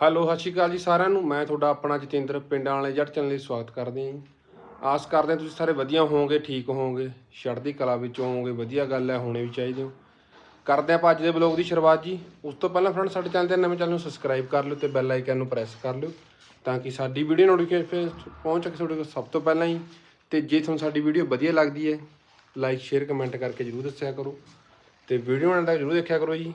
Hello, ਸਤਿ ਸ਼੍ਰੀ ਅਕਾਲ ਜੀ ਸਾਰਿਆਂ ਨੂੰ। ਮੈਂ ਤੁਹਾਡਾ ਆਪਣਾ ਜਤਿੰਦਰ ਪਿੰਡਾਂ ਵਾਲੇ ਜੱਟ ਚੈਨਲ ਲਈ ਸਵਾਗਤ ਕਰਦੇ ਹਾਂ। ਜੀ ਆਸ ਕਰਦੇ ਹਾਂ ਤੁਸੀਂ ਸਾਰੇ ਵਧੀਆ ਹੋਵੋਗੇ, ਠੀਕ ਹੋਵੋਗੇ ਚੜ੍ਹਦੀ ਕਲਾ ਵਿੱਚ ਹੋਵੋਗੇ, ਵਧੀਆ ਗੱਲ ਹੈ, ਹੋਣੇ ਵੀ ਚਾਹੀਦੇ ਹੋ। ਕਰਦੇ ਆਪਾਂ ਅੱਜ ਦੇ ਬਲੌਗ ਦੀ ਸ਼ੁਰੂਆਤ ਜੀ। ਉਸ ਤੋਂ ਪਹਿਲਾਂ ਫਰੈਂਡ ਸਾਡੇ ਚੈਨਲ ਦੇ ਨਵੇਂ ਚੈਨਲ ਨੂੰ ਸਬਸਕ੍ਰਾਈਬ ਕਰ ਲਿਓ ਤੇ ਬੈਲ ਆਈਕਨ ਨੂੰ ਪ੍ਰੈਸ ਕਰ ਲਿਓ ਤਾਂ ਕਿ ਸਾਡੀ ਵੀਡੀਓ ਨੋਟੀਫਿਕੇਸ਼ਨ ਪਹੁੰਚ ਸਕੇ ਤੁਹਾਡੇ ਕੋਲ ਸਭ ਤੋਂ ਪਹਿਲਾਂ ਹੀ। ਤੇ ਜੇ ਤੁਹਾਨੂੰ ਸਾਡੀ ਵੀਡੀਓ ਵਧੀਆ ਲੱਗਦੀ ਹੈ ਲਾਈਕ ਸ਼ੇਅਰ ਕਮੈਂਟ ਕਰਕੇ ਜਰੂਰ ਦੱਸਿਆ ਕਰੋ। ਤੇ ਵੀਡੀਓ ਨਾਲ ਤੱਕ ਜਰੂਰ ਦੇਖਿਆ ਕਰੋ ਜੀ।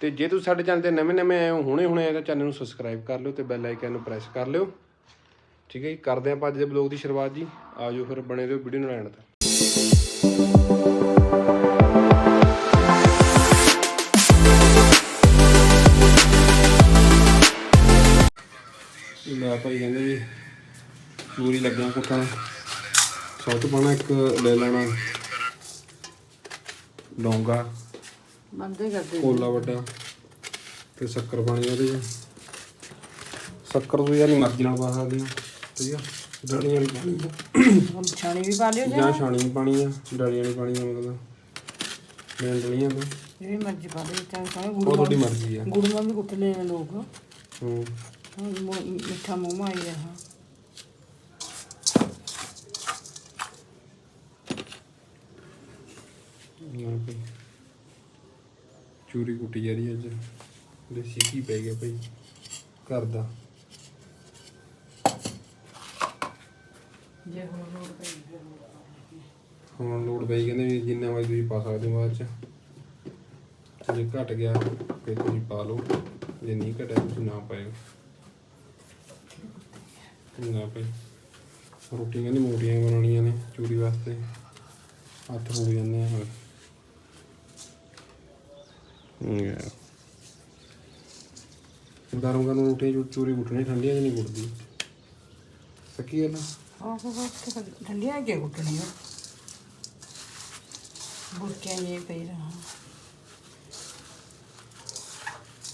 ਤੇ ਜੇ ਤੁਸੀਂ ਸਾਡੇ ਚੈਨਲ ਤੇ ਨਵੇਂ ਨਵੇਂ ਆਏ ਹੋ, ਹੁਣੇ ਹੁਣੇ ਆਏ ਤਾਂ ਚੈਨਲ ਨੂੰ ਸਬਸਕ੍ਰਾਈਬ ਕਰ ਲਿਓ ਤੇ ਬੈਲ ਆਈਕਨ ਨੂੰ ਪ੍ਰੈਸ ਕਰ ਲਿਓ। ਠੀਕ ਹੈ ਜੀ, ਕਰਦੇ ਆਪਾਂ ਅੱਜ ਦੇ ਬਲੌਗ ਦੀ ਸ਼ੁਰੂਆਤ ਜੀ। ਆਜੋ ਫਿਰ ਬਣੇ ਰਹੋ ਵੀਡੀਓ ਨੂੰ ਐਂਡ ਤੱਕ। ਲੈ ਭਾਈ ਕਹਿੰਦੇ ਜੀ ਚੂਰੀ ਲੱਗਿਆ ਕੁੱਟਣ ਸੌਤ ਪਾਣਾ ਇੱਕ ਲੈ ਲੈਣਾ। ਡੋਂਗਾ ਕਰਦੇ ਕੋਲਾ ਵੱਡਾ। ਤੇ ਸ਼ੱਕਰ ਪਾਣੀ ਉਹਦੇ ਚ। ਸ਼ੱਕਰ ਤੋਂ ਯਾਰ ਮਰਜ਼ੀ ਨਾਲ ਪਾ ਸਕਦੇ ਹੋ ਠੀਕ ਆ? ਡਾਲੀਆਂ ਵਾਲੀ ਪਾਣੀ ਹੁਣ ਛਾਣੀ ਵੀ ਪਾ ਲਿਓ ਜਾਂ ਜਾਂ? ਛਾਣੀ ਵੀ ਪਾਣੀ ਆ। ਡਾਲੀਆਂ ਵਾਲੀ ਪਾਣੀ ਆ ਮਤਲਬ। ਮੈਂ ਡਲੀਆਂ ਤਾਂ। ਜਿਹੜੀ ਮਰਜ਼ੀ ਪਾ ਲਿਓ ਚਾਹੇ ਉਹ ਗੁੜ ਤੁਹਾਡੀ ਮਰਜ਼ੀ ਆ। ਗੁੜ ਮਾਂ ਵੀ ਕੁੱਟ ਲੈ ਲੋਕ। ਹੂੰ। ਹੁਣ ਮੁ- ਮਿੱਠਾ ਮੂੰਹ ਮਾ ਆਈ ਰਿਹਾ ਨਾ ਭਾਈ ਚੂਰੀ ਕੁੱਟੀ ਜਾ ਰਹੀ ਅੱਜ। ਦੇਸੀ ਕੀ ਪੈ ਗਿਆ ਭਾਈ ਘਰ ਦਾ। ਜੇ ਹੁਣ ਲੋੜ ਪਈ ਹੁਣ ਪਈ ਕਹਿੰਦੇ ਵੀ ਜਿੰਨਾ ਵਾਰ ਤੁਸੀਂ ਪਾ ਸਕਦੇ ਹੋ ਬਾਅਦ ਚ। ਤੇ ਜੇ ਘਟ ਗਿਆ ਫਿਰ ਤੁਸੀਂ ਪਾ ਲਓ। ਜੇ ਨਹੀਂ ਘਟਿਆ ਤੁਸੀਂ ਨਾ ਪਾਇਓ। ਨਾ ਭਾਈ ਰੋਟੀ ਕਹਿੰਦੇ ਮੋਟੀਆਂ ਬਣਾਉਣੀਆਂ ਨੇ ਚੂਰੀ ਵਾਸਤੇ। ਹੱਥ ਹੋ ਜਾਂਦੇ ਆ ਗਰਮ ਗਰਮ ਰੋਟੀ ਚੂ- ਚੂਰੀ ਕੁੱਟਣੀ ਠੰਡੀਆਂ ਨਹੀਂ ਕੁੱਟਦੀ ਸੱਕੀ ਹੈ ਨਾ? ਆਹ ਉਹ ਠੰਡੀਆਂ ਕੇ ਕੁੱਟਣੀਆਂ ਬੁਰਕਿਆਂ ਜੇ ਪਈ ਰਹਾ।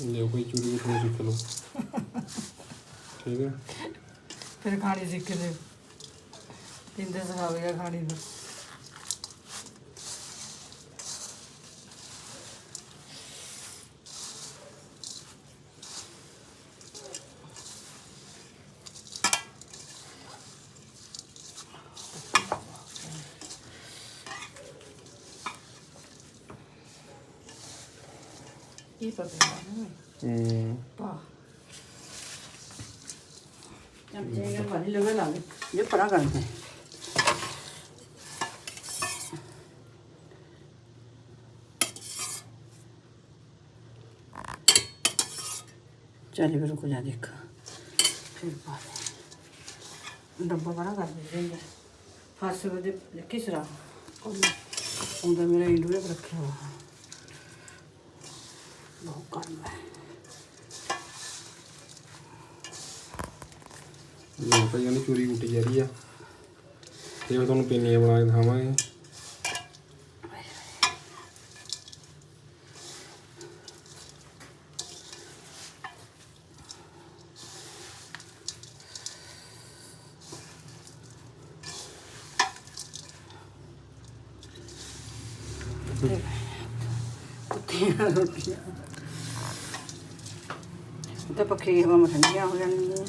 ਜੇ ਕੋਈ ਚੂਰੀ ਕੁੱਟਣੀ ਸਿੱਖ ਲਓ। ਠੀਕ ਹੈ? ਫਿਰ ਖਾਣੀ ਸਿੱਖ ਲਿਓ ਤਿੰਦੇ ਸਿਖਾਵੇਗਾ ਖਾਣੀ ਨੂੰ ਇਹ ਪਤਾ ਨਹੀਂ ਹੂੰ ਪਾ ਚਮਚੇ ਲਾ ਦੇ ਇਹ ਚੱਲ ਫਿਰ ਰੁਕ ਜਾ ਦੇਖ ਫਿਰ ਪਾ ਦੇ ਡੱਬਾ ਬੜਾ ਕਰ ਦੇ ਦੇਂਗੇ ਫਾਸੇ ਉਹਦੇ ਕਿਸ ਰਾ ਉਹਦਾ ਮੇਰਾ ਇੰਡੂਰੇ ਰੱਖਿਆ ਹੋਇਆ ਬਹੁਤ ਕੰਮ ਹੈ ਇਹ ਚੂਰੀ ਕੁੱਟੀ ਜਾ ਰਹੀ ਆ, ਤੇ ਤੁਹਾਨੂੰ ਪਿੰਨੀਆਂ ਬਣਾ ਕੇ ਦਿਖਾਵਾਂਗੇ। ਰੋਟੀਆਂ। ਤੇ ਪੱਖੇ ਹਵਾ ਮੇ ਠੰਡੀਆਂ ਹੋ ਜਾਣਗੀਆਂ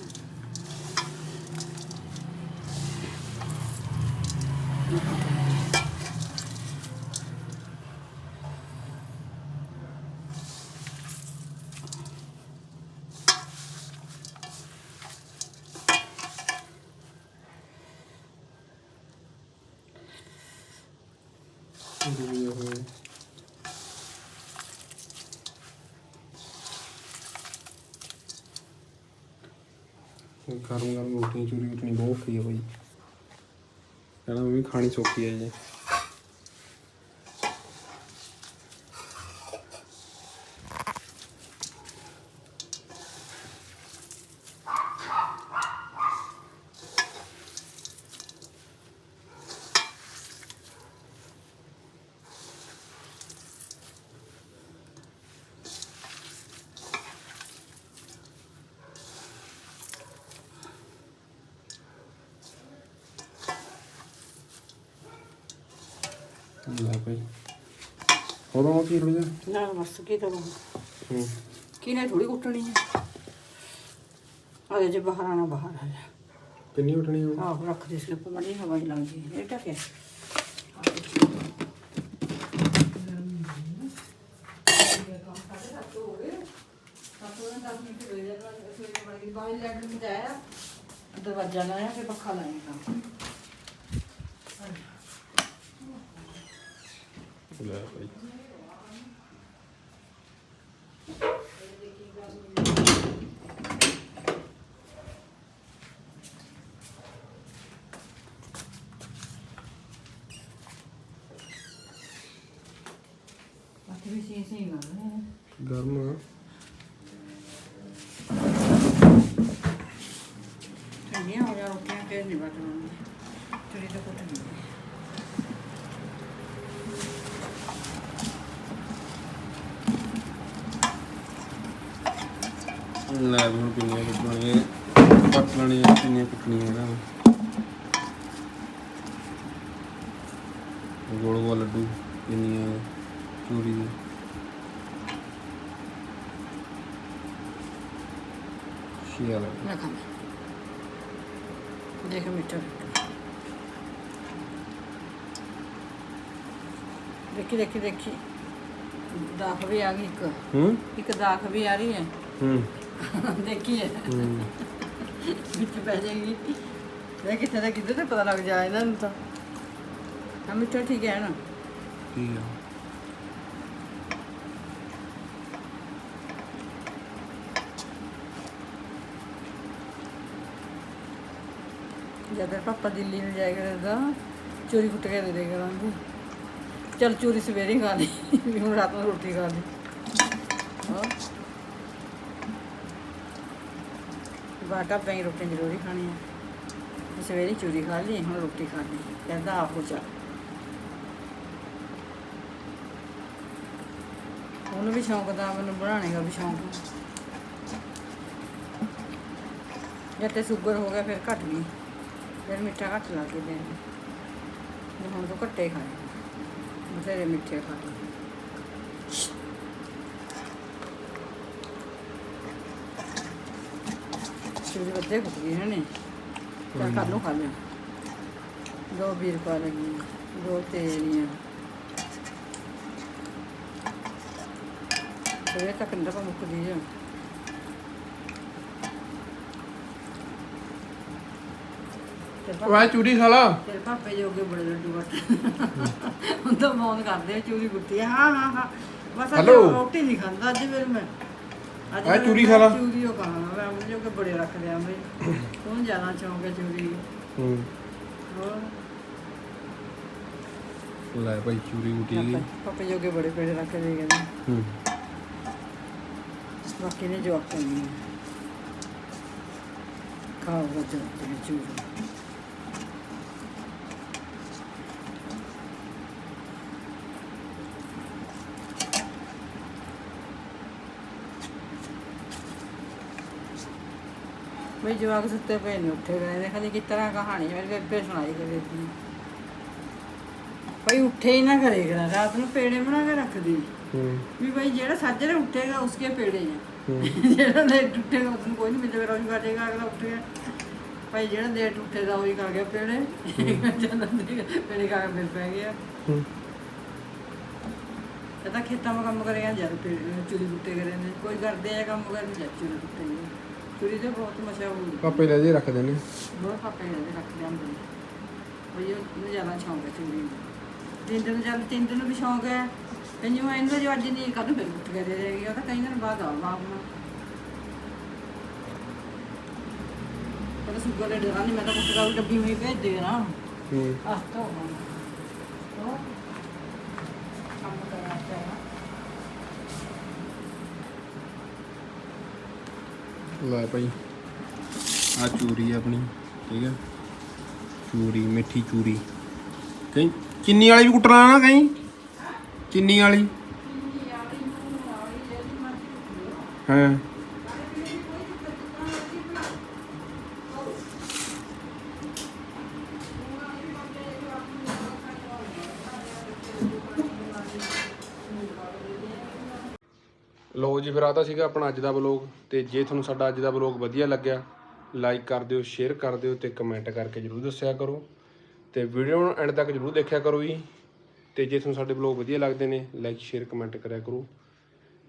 ਗਰਮ ਗਰਮ ਰੋਟੀ ਚੂਰੀ ਕੁੱਟਣੀ ਬਹੁਤ ਔਖੀ ਹੈ ਬਾਈ। ਕਹਿੰਦਾ ਮੈਂ ਵੀ ਖਾਣੀ ਸੌਖੀ ਆ ਜੀ ਲੈ ਭਾਈ ਹੋਰ ਉਹ ਕੀ ਰੁਜਾ ਨਾ ਬਸ ਕੀ ਕਰੂੰ ਹੂੰ। ਕਿਨੇ ਥੋੜੀ ਕੁੱਟਣੀ ਹੈ ਅਰੇ ਜੇ ਬਾਹਰ ਆਣਾ ਬਾਹਰ ਆ ਜਾ। ਕਿੰਨੀ ਉਠਣੀ ਹੋ ਆਹ ਰੱਖ ਦੇ ਸਲਿੱਪ ਮੜੀ ਹਵਾ ਹੀ ਲੱਗਦੀ ਹੈ। ਇਹ ਟਕਿਆ ਦਰਵਾਜ਼ਾ ਲਾਇਆ ਫਿਰ ਪੱਖਾ ਲਾਇਆ। ਲੈ ਭਾਈ ਗਰਮ ਆ ਠੰਡੀਆਂ ਹੋ ਜਾ ਰੋਟੀਆਂ ਫੇਰ ਨਹੀਂ ਬਟਣਾ ਚੁਰੀ ਤਾਂ ਕੁੱਟ ਨਹੀਂ ਲੈ ਵੀ ਹੁਣ ਪਿੰਨੀਆਂ ਕੁੱਟਣੀਆਂ ਕੱਟ ਲੈਣੀਆਂ ਪਿੰਨੀਆਂ ਕੁੱਟਣੀਆਂ ਇਹਨਾਂ ਨੂੰ? ਗੋਲ ਗੋਲ ਲੱਡੂ ਪਿੰਨੀਆਂ ਚੂਰੀ ਦੇ। ਸ਼ੀਆ ਦੇਖ ਮਿੱਠਾ। ਦੇਖੀ ਦੇਖੀ ਦੇਖੀ। ਦਾਖ ਵੀ ਆ ਗਈ ਇੱਕ। ਹੂੰ? ਇੱਕ ਦਾਖ ਵੀ ਆ ਰਹੀ ਹੈ। ਹੂੰ। ਦੇਖੀ ਹੈ ਹੂੰ। ਵਿੱਚ ਪੈ ਜਾਏਗੀ। ਇਹ ਕਿੱਥੇ ਦਾ ਕਿੱਧਰ ਤੇ ਪਤਾ ਲੱਗ ਜਾਏ ਇਹਨਾਂ ਨੂੰ ਤਾਂ। ਹਾਂ ਮਿੱਠਾ ਠੀਕ ਹੈ ਨਾ? ਠੀਕ ਆ। ਜਦ ਪਾਪਾ ਦਿੱਲੀ ਨੂੰ ਜਾਇਆ ਕਰਦਾ ਚੋਰੀ ਕੁੱਟ ਕੇ ਦੇ ਦੇ ਕਰਾਂਗੇ ਚਲ ਚੋਰੀ ਸਵੇਰੇ ਹੀ ਖਾ ਲਈ ਹੁਣ ਰਾਤ ਨੂੰ ਰੋਟੀ ਖਾ ਲਈ। ਹਾਂ। ਬਾਟਾ ਪਈ ਰੋਟੀ ਜ਼ਰੂਰੀ ਖਾਣੀ ਹੈ ਸਵੇਰੇ ਚੂਰੀ ਖਾ ਲਈ, ਹੁਣ ਰੋਟੀ ਖਾ ਲਈ ਕਹਿੰਦਾ ਆਹੋ ਚਾ ਉਹਨੂੰ ਵੀ ਸ਼ੌਂਕ ਦਾ ਮੈਨੂੰ ਬਣਾਉਣੇ ਦਾ ਵੀ ਸ਼ੌਂਕ ਜਦ ਤੇ ਸ਼ੂਗਰ ਹੋ ਗਿਆ, ਫਿਰ ਘਟ ਗਈ ਫਿਰ ਮਿੱਠਾ ਘੱਟ ਲਾ ਕੇ ਦੇਣਾ। ਹੁਣ ਤੋਂ ਘੱਟੇ ਖਾਏ ਬਥੇਰੇ ਮਿੱਠੇ ਖਾ ਚੂਰੀ ਵੱਧੇ ਕੁੱਟ ਗਏ ਨੇ ਤਾਂ ਕੱਲ ਨੂੰ ਖਾ ਦੋ ਵੀਰ ਪਾ ਲਗੀ ਦੋ ਤੇਰੀਆਂ ਸਵੇਰ ਤੱਕ ਅੰਦਰ ਪਾ ਮੁੱਕਦੀ ਪਾ- ਵਾਹ ਚੂਰੀ ਖਾ ਲਾ। ਤੇਰੇ ਪਾਪੇ ਜੋਗੇ ਬੜੇ ਲੱਡੂ ਵੱਟ। ਹੁਣ ਤਾਂ ਫੋਨ ਕਰਦੇ ਆ, ਚੂਰੀ ਆ। ਹਾਂ ਹਾਂ ਹਾਂ। ਬਸ ਅੱਜ. ਰੋਟੀ ਨਹੀਂ ਖਾਂਦਾ ਅੱਜ ਫਿਰ ਮੈਂ ਆ ਫਿਰ ਚੂਰੀ ਮੈਂ ਖਾ ਲਾ। ਚੂਰੀ ਉਹ ਜੋਗੇ ਬੜੇ ਰੱਖਦੇ ਆ ਬਈ। ਤੂੰ ਜ਼ਿਆਦਾ ਚੌਂਕ ਹੈ ਚੂਰੀ। ਹੂੰ। ਹੋਰ? ਲੈ ਭਾਈ ਚੂਰੀ ਉਟੀ ਗਈ ਪਾਪੇ- ਜੋਗੇ ਬੜੇ ਪੇੜੇ ਰੱਖਦੇ ਕਹਿੰਦੇ ਹੂੰ। ਬਾਕੀ ਨੇ ਜਵਾਬ ਕਰਨੀ ਖਾਓ ਵਜੋ ਤੇ ਚੂਰੀ। ਬਈ ਜਵਾਕ ਸੁੱਤੇ ਪਏ ਨੇ ਉੱਠੇ ਗਏ ਨੇ ਖਾਲੀ ਕਿਸ ਤਰ੍ਹਾਂ ਕਹਾਣੀ ਮੇਰੀ ਬੇਬੇ ਸੁਣਾਈ ਕਰੇ ਸੀ ਬਈ ਉੱਠੇ ਹੀ ਨਾ ਕਰੇ ਕਰਾ ਰਾਤ ਨੂੰ ਪੇੜੇ ਬਣਾ ਕੇ ਰੱਖਦੀ ਹੂੰ। ਵੀ ਭਾਈ ਜਿਹੜਾ ਸਾਜਰੇ ਉੱਠੇਗਾ ਉਸਕੇ ਪੇੜੇ ਹੂੰ। ਜਿਹੜਾ ਲੇਟ ਉੱਠੇਗਾ ਉਸਨੂੰ ਕੋਈ ਨਹੀਂ ਮਿਲੇਗਾ ਰੋਜ਼ ਕਾਟੇਗਾ ਅਗਲਾ ਉੱਠੇਗਾ ਭਾਈ ਜਿਹੜਾ ਲੇਟ ਉੱਠੇਗਾ ਉਹੀ ਖਾ ਗਿਆ ਪੇੜੇ। ਦੇ ਪੇੜੇ ਖਾ ਕੇ ਫਿਰ ਪੈ ਗਿਆ। ਇਹ ਤਾਂ ਖੇਤਾਂ 'ਚ ਕੰਮ ਕਰੇਗਾ ਜਦ ਪੇੜੇ ਚੁਰੀ ਬੁੱਟੇ ਕਰੇ ਨੇ। ਕੋਈ ਕਰਦੇ ਆ ਕੰਮ ਕਰਨ ਜਾਂ ਚੁਰੀ ਬੁੱਟੇ ਨੇ ਚੁਰੀ ਤੇ ਬਹੁਤ ਮਸ਼ਹੂਰ ਹੈ। ਪਾਪੇ ਲੈ ਜੇ ਰੱਖਦੇ ਨੇ ਬਹੁਤ ਪਾਪੇ ਨੇ ਰੱਖ ਜਾਂਦੇ ਨੇ। ਬਈ ਉਹ ਜ਼ਿਆਦਾ ਸ਼ੌਂਕ ਹੈ ਚੁਰੀ ਦਾ ਤਿੰਨ ਦਿਨ ਜਦ ਤਿੰਨ ਦਿਨ ਵੀ ਸ਼ੌਂਕ ਹੈ। ਜਿਵੇਂ ਇਹਨਾਂ ਜੋ ਅੱਜ ਨਹੀਂ ਕੱਲ ਫਿਰ ਉੱਠ ਕੇ ਦੇ ਦੇਗੀ। ਉਹ ਤਾਂ ਕਈ ਦਿਨ ਬਾਅਦ ਆ ਬਾਪ ਨੂੰ। ਪਰ ਸੁਗਰ ਦੇ ਡਰਾਂ ਨਹੀਂ ਮੈਂ ਤਾਂ ਕੁੱਟ ਦਾ ਡੱਬੀ ਵਿੱਚ ਭੇਜ ਦੇ ਨਾ। ਹੂੰ। ਆਹ ਤਾਂ ਉਹ ਕੰਮ ਕਰਨਾ ਚਾਹੀਦਾ ਲੈ ਭਾਈ। ਆ ਚੂਰੀ ਆਪਣੀ ਠੀਕ ਹੈ ਚੂਰੀ ਮਿੱਠੀ ਚੂਰੀ। ਕਹੀਂ ਚੀਨੀ ਵਾਲੀ ਵੀ ਕੁੱਟਣਾ ਨਾ ਕਹੀਂ। ਚੀਨੀ ਵਾਲੀ। ਹਾਂ ਲੋ ਜੀ ਫਿਰ ਆ ਤਾਂ ਸੀਗਾ ਆਪਣਾ ਅੱਜ ਦਾ ਬਲੌਗ ਤੇ ਜੇ ਤੁਹਾਨੂੰ ਸਾਡਾ ਅੱਜ ਦਾ ਬਲੌਗ ਵਧੀਆ ਲੱਗਿਆ ਲਾਈਕ ਕਰ ਦਿਓ ਸ਼ੇਅਰ ਕਰ ਦਿਓ ਤੇ ਕਮੈਂਟ ਕਰਕੇ ਜਰੂਰ ਦੱਸਿਆ ਕਰੋ। ਤੇ ਵੀਡੀਓ ਨੂੰ ਐਂਡ ਤੱਕ ਜਰੂਰ ਦੇਖਿਆ ਕਰੋ ਜੀ। ਤੇ ਜੇ ਤੁਹਾਨੂੰ ਸਾਡੇ ਬਲੌਗ ਵਧੀਆ ਲੱਗਦੇ ਨੇ ਲਾਈਕ ਸ਼ੇਅਰ ਕਮੈਂਟ ਕਰਿਆ ਕਰੋ।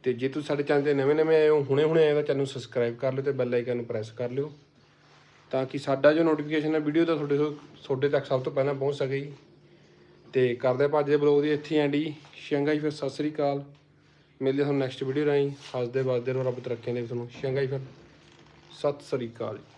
ਤੇ ਜੇ ਤੁਸੀਂ ਸਾਡੇ ਚੈਨਲ ਤੇ ਨਵੇਂ-ਨਵੇਂ ਆਏ ਹੋ ਹੁਣੇ-ਹੁਣੇ ਆਏ ਹੋ ਤਾਂ ਚੈਨਲ ਨੂੰ ਸਬਸਕ੍ਰਾਈਬ ਕਰ ਲਿਓ ਤੇ ਬੈਲ ਆਈਕਨ ਨੂੰ ਪ੍ਰੈਸ ਕਰ ਲਿਓ। ਤਾਂ ਕਿ ਸਾਡਾ ਜੋ ਨੋਟੀਫਿਕੇਸ਼ਨ ਹੈ ਵੀਡੀਓ ਦਾ ਤੁਹਾਡੇ ਤੋਂ, ਤੁਹਾਡੇ ਤੱਕ ਸਭ ਤੋਂ ਪਹਿਲਾਂ ਪਹੁੰਚ ਸਕੇ ਜੀ। ਤੇ ਕਰਦੇ ਆਪਾਂ ਅੱਜ ਦੇ ਬਲੌਗ ਦੀ ਇੱਥੇ ਐਂਡ ਜੀ। ਸ਼ੰਘਾਈ ਫਿਰ ਸਤਿ ਸ੍ਰੀ ਅਕਾਲ। ਮਿਲਦੇ ਹਾਂ ਤੁਹਾਨੂੰ ਨੈਕਸਟ ਵੀਡੀਓ ਰਾਹੀਂ ਹੱਸਦੇ ਵੱਸਦੇ ਰਹੋ ਰੱਬ ਤਰੱਕੀਆਂ ਦੇ ਤੁਹਾਨੂੰ। ਸ਼ੰਘਾਈ ਫਿਰ। ਸਤਿ ਸ੍ਰੀ ਅਕਾਲ ਜੀ।